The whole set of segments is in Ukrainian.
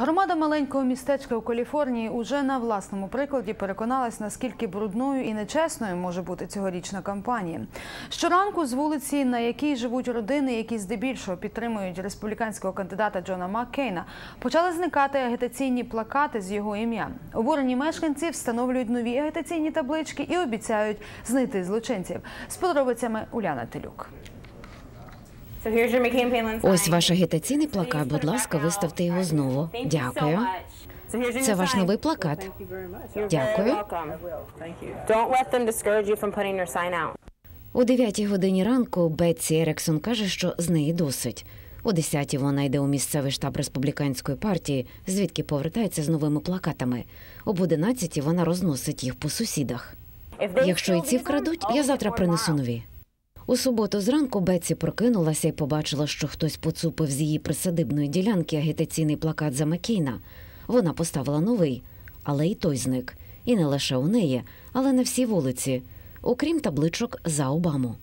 Громада маленького містечка у Каліфорнії уже на власному прикладі переконалась, наскільки брудною і нечесною може бути цьогорічна кампанія. Щоранку з вулиці, на якій живуть родини, які здебільшого підтримують республіканського кандидата Джона Маккейна, почали зникати агітаційні плакати з його ім'ям. Обурені мешканці встановлюють нові агітаційні таблички і обіцяють знайти злочинців. З подробицями Уляна Телюк. Ось ваш агітаційний плакат. Будь ласка, виставте його знову. Дякую. Це ваш новий плакат. Дякую. О 9 годині ранку Бетсі Ерексон каже, що з неї досить. О 10 вона йде у місцевий штаб республіканської партії, звідки повертається з новими плакатами. Об 11 вона розносить їх по сусідах. Якщо і ці вкрадуть, я завтра принесу нові. У суботу зранку Бетсі прокинулася і побачила, що хтось поцупив з її присадибної ділянки агітаційний плакат за Маккейна. Вона поставила новий, але і той зник. І не лише у неї, але на всій вулиці, окрім табличок за Обаму.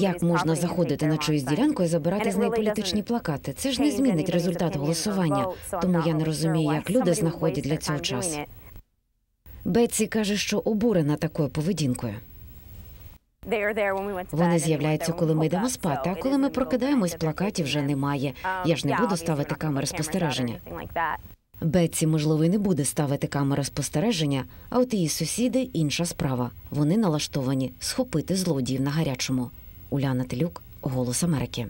Як можна заходити на чиюсь ділянку і забирати з неї політичні плакати? Це ж не змінить результат голосування, тому я не розумію, як люди знаходять для цього час. Бетсі каже, що обурена такою поведінкою. Вони з'являються, коли ми йдемо спати, а коли ми прокидаємось, плакатів вже немає. Um, Я ж не буду ставити камери спостереження. Бетці. Бетсі, можливо, і не буде ставити камери спостереження, а от її сусіди інша справа. Вони налаштовані схопити злодіїв на гарячому. Уляна Телюк, Голос Америки.